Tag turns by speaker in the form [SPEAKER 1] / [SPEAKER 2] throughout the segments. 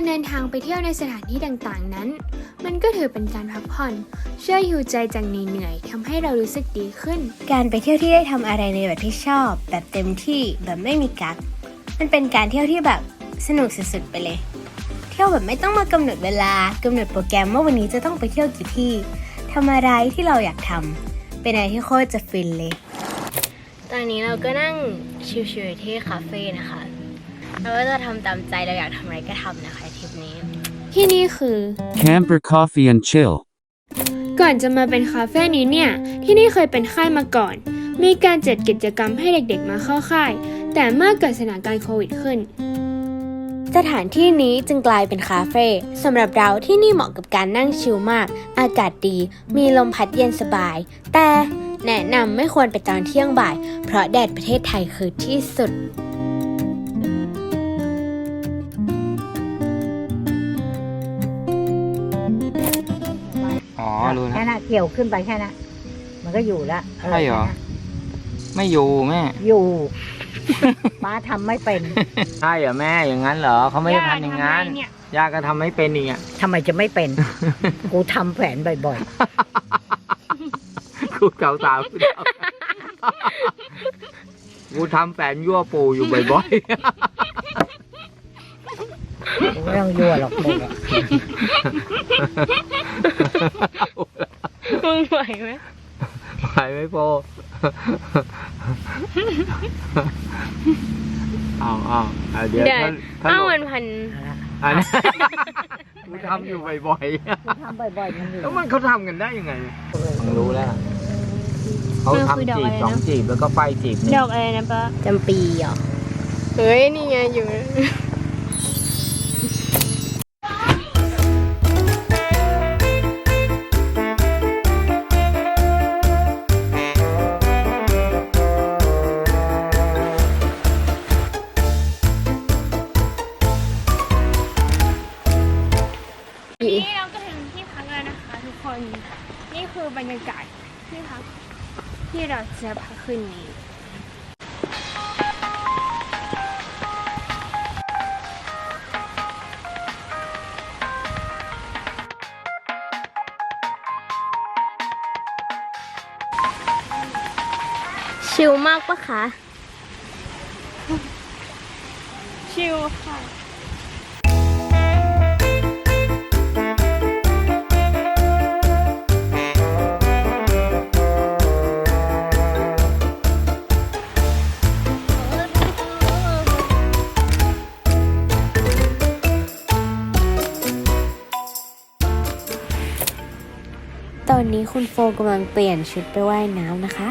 [SPEAKER 1] การเดินทางไปเที่ยวในสถานที่ต่างๆนั้น มันก็ถือเป็นการพักผ่อนช่วยฮิวใจจากเหนื่อยๆทำให้เรารู้สึกดีขึ้น
[SPEAKER 2] การไปเที่ยวที่ได้ทำอะไรในแบบที่ชอบ แบบเต็มที่แบบไม่มีกักมันเป็นการเที่ยวที่แบบสนุกสุดๆไปเลย เที่ยวแบบไม่ต้องมากำหนดเวลากำหนดโปรแกรมว่าวันนี้จะต้องไปเที่ยวกี่ที่ทำอะไรที่เราอยากทำเป็นอะไรที่โคตรจะฟินเลย ตอนนี้เราก็นั่งชิวๆที่คาเฟ่นะคะเราก็จะทำตามใจเราอยากทำอะไรก็ทำนะคะ ทริปนี้
[SPEAKER 1] ที่นี่คือ
[SPEAKER 3] Camper Coffee and Chill.
[SPEAKER 1] ก่อนจะมาเป็นคาเฟ่นี้เนี่ย ที่นี่เคยเป็นค่ายมาก่อน มีการจัดกิจกรรมให้เด็กๆมาเข้าค่าย แต่เมื่อเกิดสถานการณ์โควิดขึ้น
[SPEAKER 2] สถานที่นี้จึงกลายเป็นคาเฟ่สำหรับเราที่นี่เหมาะกับการนั่งชิลมาก อากาศดี มีลมพัดเย็นสบาย แต่แนะนำไม่ควรไปตอนเที่ยงบ่าย เพราะแดดประเทศไทยคือที่สุด
[SPEAKER 4] เกี่ยวขึ้นไปแค่นั้นมันก็อยู่แล้ว
[SPEAKER 5] ใช่เหรอ ไม่อยู่แม่
[SPEAKER 4] อยู่ ป้าทำไม่เป็น
[SPEAKER 5] ใช่เหรอแม่อย่างนั้นเหรอเขาไม่ได้ทำอย่างนั้นย่าก็ทำไม่เป็นอีกอะ
[SPEAKER 4] ทำไมจะไม่เป็น กูทำแผนบ่อย
[SPEAKER 5] กูสาวสาวกูสาวกูทำแฝนยั่วปูอยู่บ่อย
[SPEAKER 4] ๆกูไม่ต้องยั่วหรอกกูอะ
[SPEAKER 5] ๆ
[SPEAKER 2] มึง ไหวไหม
[SPEAKER 5] ไหวไหมโปเอาเอาเอาเดี๋ยว
[SPEAKER 2] เดี๋ยว
[SPEAKER 5] ถ้าถ้า
[SPEAKER 2] อ้าว
[SPEAKER 5] หล่
[SPEAKER 2] มันนพัน
[SPEAKER 5] อันนี้กูทำอยู่บ่อย
[SPEAKER 4] กูทำบ่อยๆมันอยู่
[SPEAKER 5] ๆแล้วมันเขาทำกันได้ยังไงมึงรู้แล้ว เขา
[SPEAKER 2] มันคือดอก
[SPEAKER 5] ทำจี
[SPEAKER 2] อะ
[SPEAKER 5] บ
[SPEAKER 2] ไรนะ
[SPEAKER 5] สองจีบแล้วก็ไฟจีบ
[SPEAKER 2] ด
[SPEAKER 5] นี่
[SPEAKER 2] อกอะไรนะป้าจำปีเหรอ เฮ้ย นี่ไงอยู่
[SPEAKER 1] นี่เราก็ถึงที่พักแล้วนะคะทุกคนนี่คือบรรยากาศที่พักที่เราจะพักคืนนี้
[SPEAKER 2] ชิลมากปะคะ
[SPEAKER 1] ชิลค่ะ
[SPEAKER 2] อนนี้คุณโฟกำลังเปลี่ยนชุดไปว่ายน้ำนะคะ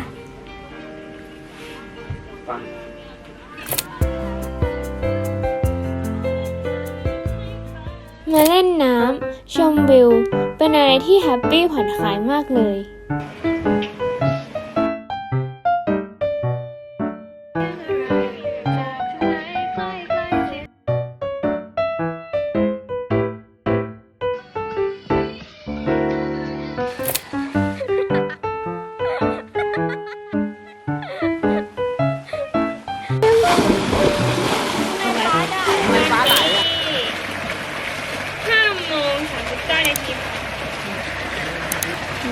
[SPEAKER 1] มาเล่นน้ำชมวิว เป็นอะไรที่แฮปปี้ผ่อนคลายมากเลย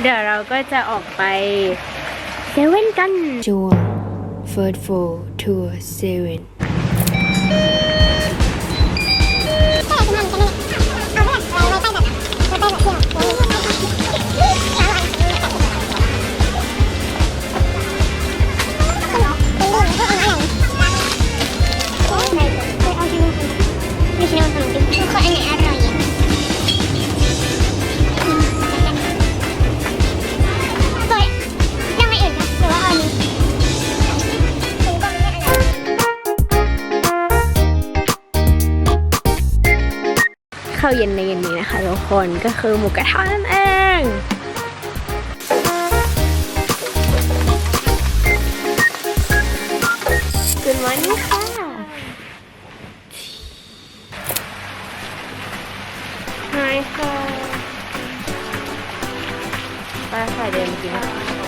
[SPEAKER 2] เดี๋ยวเราก็จะออกไปเซเว่นกัน
[SPEAKER 1] จัว First Floor Tour 7
[SPEAKER 2] ข้าวเย็นในเย็นนี้นะคะทุกคนก็คือหมูกระทะนั่นเองกุนวันนี้ค่ะไฮค่ะไปค่ะเดินกิน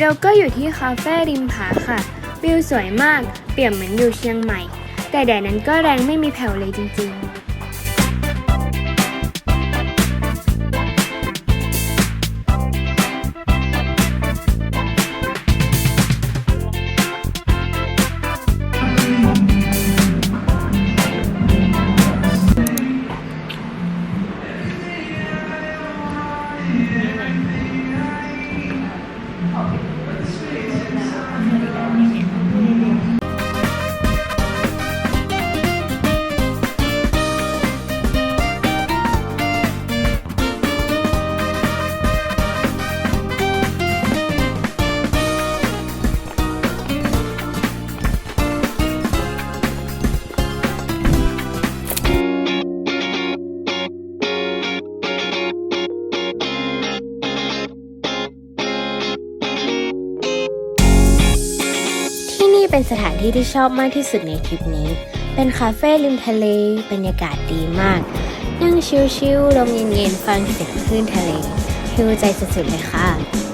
[SPEAKER 1] เราก็อยู่ที่คาเฟ่ริมผาค่ะวิวสวยมาก เปรียบเหมือนอยู่เชียงใหม่ แต่แดดนั้นก็แรงไม่มีแผ่วเลยจริงๆ
[SPEAKER 2] นี่เป็นสถานที่ที่ชอบมากที่สุดในทริปนี้ เป็นคาเฟ่ริมทะเล บรรยากาศดีมาก นั่งชิลๆลมเย็นๆ ฟังเสียงคลื่นทะเลฮิวใจสุดๆเลยค่ะ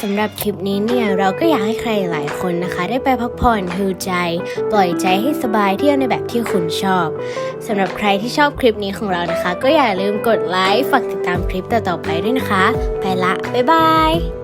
[SPEAKER 2] สำหรับคลิปนี้เนี่ยเราก็อยากให้ใครหลายคนนะคะ ได้ไปพักผ่อนฮิวใจ ปล่อยใจให้สบายเที่ยวในแบบที่คุณชอบสำหรับใครที่ชอบคลิปนี้ของเรานะคะ ก็อย่าลืมกดไลค์ฝากติดตามคลิปต่อๆไปด้วยนะคะ ไปละ บ๊ายบาย